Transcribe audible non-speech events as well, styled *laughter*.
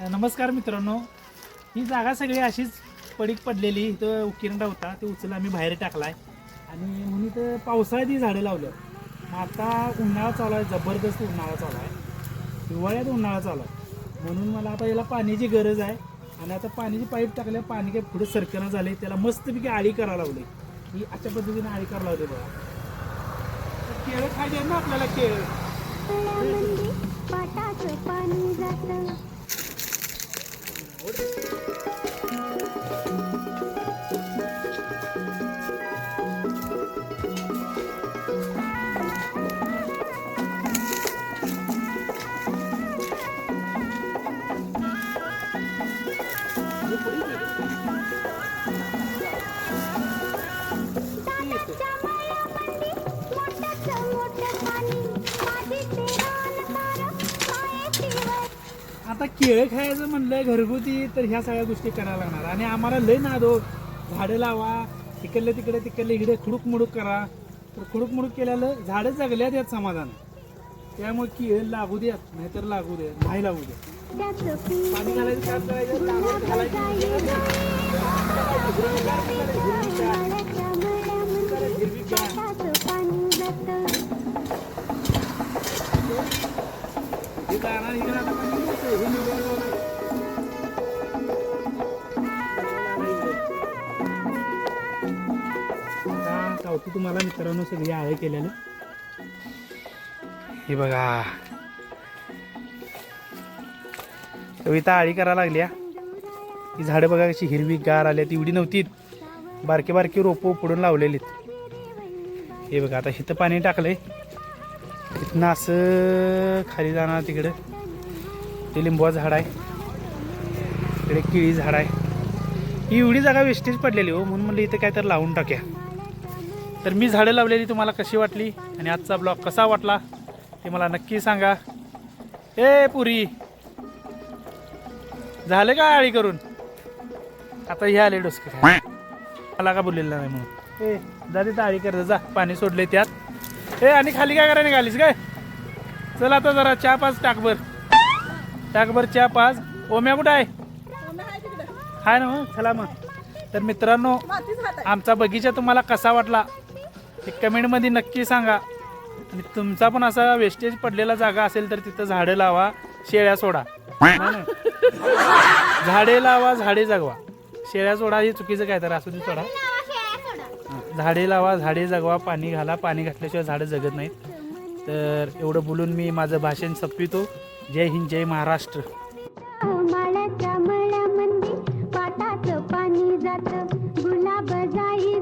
नमस्कार मित्रांनो. ही जागा सगळी अशीच पडीक पडलेली इथं उकिरंडा होता ते उचल आम्ही बाहेर टाकलाय. आणि म्हणून इथं पावसाळ्यात ही झाडं लावलं. मग आता उन्हाळा चालू आहे जबरदस्त उन्हाळा चालू आहे. हिवाळ्यात उन्हाळा चालू आहे. म्हणून मला आता याला पाण्याची गरज आहे. आणि आता पाण्याची पाईप टाकल्या पाणी काही पुढे सरकणं झाले त्याला मस्तपैकी आळी करायला लावली. ही अशा पद्धतीने आळी करायला लावली बघा. केळं खायचे ना आपल्याला केळं? हो, म्हणजे आता केळं खायचं म्हणलं घरगुती तर ह्या सगळ्या गोष्टी करायला लागणार. आणि आम्हाला लय नादो झाडं लावा तिकडलं तिकडे तिकडलं इकडे खुडूक मुडूक करा. तर खुडूक मुडूक केल्याला झाडं जगल्यात यात समाधान. त्यामुळे केळ लागू द्यात नाहीतर लागू द्या नाही लागू द्या पाणी घालायचं काम करायचं गावठी तुम्हाला मित्रांनो सगळी आळ केल्यानं हे बघा. कविता आळी करायला लागल्या ही. झाडं बघा कशी हिरवी गार आल्या एवढी नव्हती. बारके बारके रोपं उपडून लावलेलीत हे बघा आता इथं पाणी टाकलंय. इथनं असं खाली जाणार तिकडं. ते लिंबूचं झाड आहे. इकडे केळी झाड आहे. ही एवढी जागा वेस्टेज पडलेली हो म्हणून म्हणलं इथं काय तर लावून टाक्या. तर मी झाडं लावलेली तुम्हाला कशी वाटली? आणि आजचा ब्लॉग कसा वाटला? ते मला नक्की सांगा. ए पुरी! झालं का आळी करून? आता हे आले डोसके मला का बोललेलं नाही म्हणून? ए जा तिथं आळी कर जा पाणी सोडले त्यात. ए आणि खाली काय करायला निघालीस काय? चल आता जरा चहा पाच टाकभर टाकभर चहा पाच. ओम्या कुठं आहे? हाय ना मग चला मग. तर मित्रांनो आमचा बगीचा तुम्हाला कसा वाटला? ते कमेंटमध्ये नक्की सांगा. आणि तुमचा पण असा वेस्टेज पडलेला जागा असेल तर तिथं झाडं लावा शेळ्या सोडा. *laughs* झाडे लावा झाडे जगवा. शेळ्या सोडा हे चुकीचं काय तर असू दे सोडा. हां, झाडे लावा झाडे जगवा पाणी घाला. पाणी घातल्याशिवाय झाडं जगत नाहीत. तर एवढं बोलून मी माझं भाषण संपवितो. जय हिंद जय महाराष्ट्र. पाणी जातं. गुलाब जाई